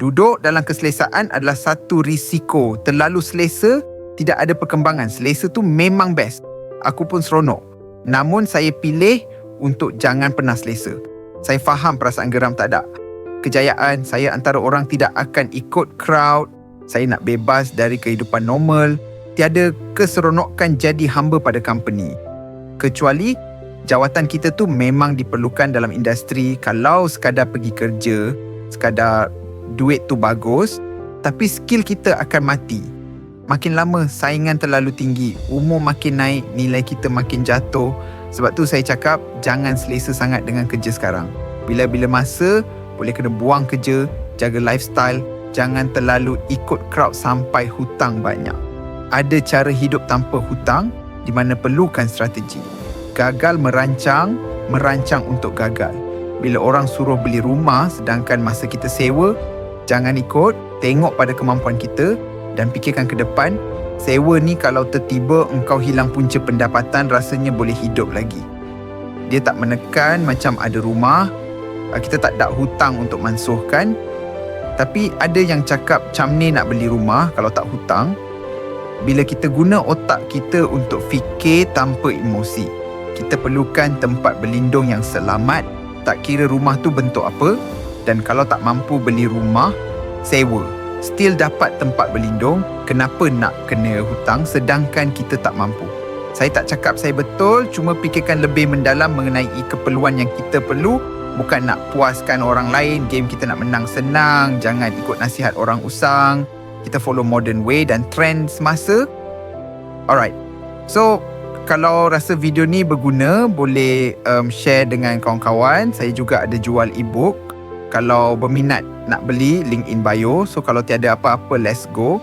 Duduk dalam keselesaan adalah satu risiko. Terlalu selesa, tidak ada perkembangan. Selesa tu memang best. Aku pun seronok. Namun saya pilih untuk jangan pernah selesa. Saya faham perasaan geram tak ada. Kejayaan saya antara orang tidak akan ikut crowd. Saya nak bebas dari kehidupan normal. Tiada keseronokan jadi hamba pada company. Kecuali jawatan kita tu memang diperlukan dalam industri kalau sekadar pergi kerja, sekadar duit tu bagus, tapi skill kita akan mati. Makin lama saingan terlalu tinggi, umur makin naik, nilai kita makin jatuh. Sebab tu saya cakap jangan selesa sangat dengan kerja sekarang. Bila-bila masa boleh kena buang kerja, jaga lifestyle, jangan terlalu ikut crowd sampai hutang banyak. Ada cara hidup tanpa hutang di mana perlukan strategi. Gagal merancang, merancang untuk gagal. Bila orang suruh beli rumah sedangkan masa kita sewa, jangan ikut, tengok pada kemampuan kita dan fikirkan ke depan, sewa ni kalau tertiba engkau hilang punca pendapatan rasanya boleh hidup lagi. Dia tak menekan macam ada rumah, ah, kita tak ada hutang untuk mansuhkan, tapi ada yang cakap macam ni nak beli rumah kalau tak hutang, bila kita guna otak kita untuk fikir tanpa emosi. Kita perlukan tempat berlindung yang selamat, tak kira rumah tu bentuk apa dan kalau tak mampu beli rumah, sewa. Still dapat tempat berlindung, kenapa nak kena hutang sedangkan kita tak mampu? Saya tak cakap saya betul, cuma fikirkan lebih mendalam mengenai keperluan yang kita perlu bukan nak puaskan orang lain, game kita nak menang senang, jangan ikut nasihat orang usang, kita follow modern way dan trend semasa. Alright. So, kalau rasa video ni berguna, boleh um, share dengan kawan-kawan. Saya juga ada jual e-book. Kalau berminat nak beli, link in bio. So, kalau tiada apa-apa, let's go.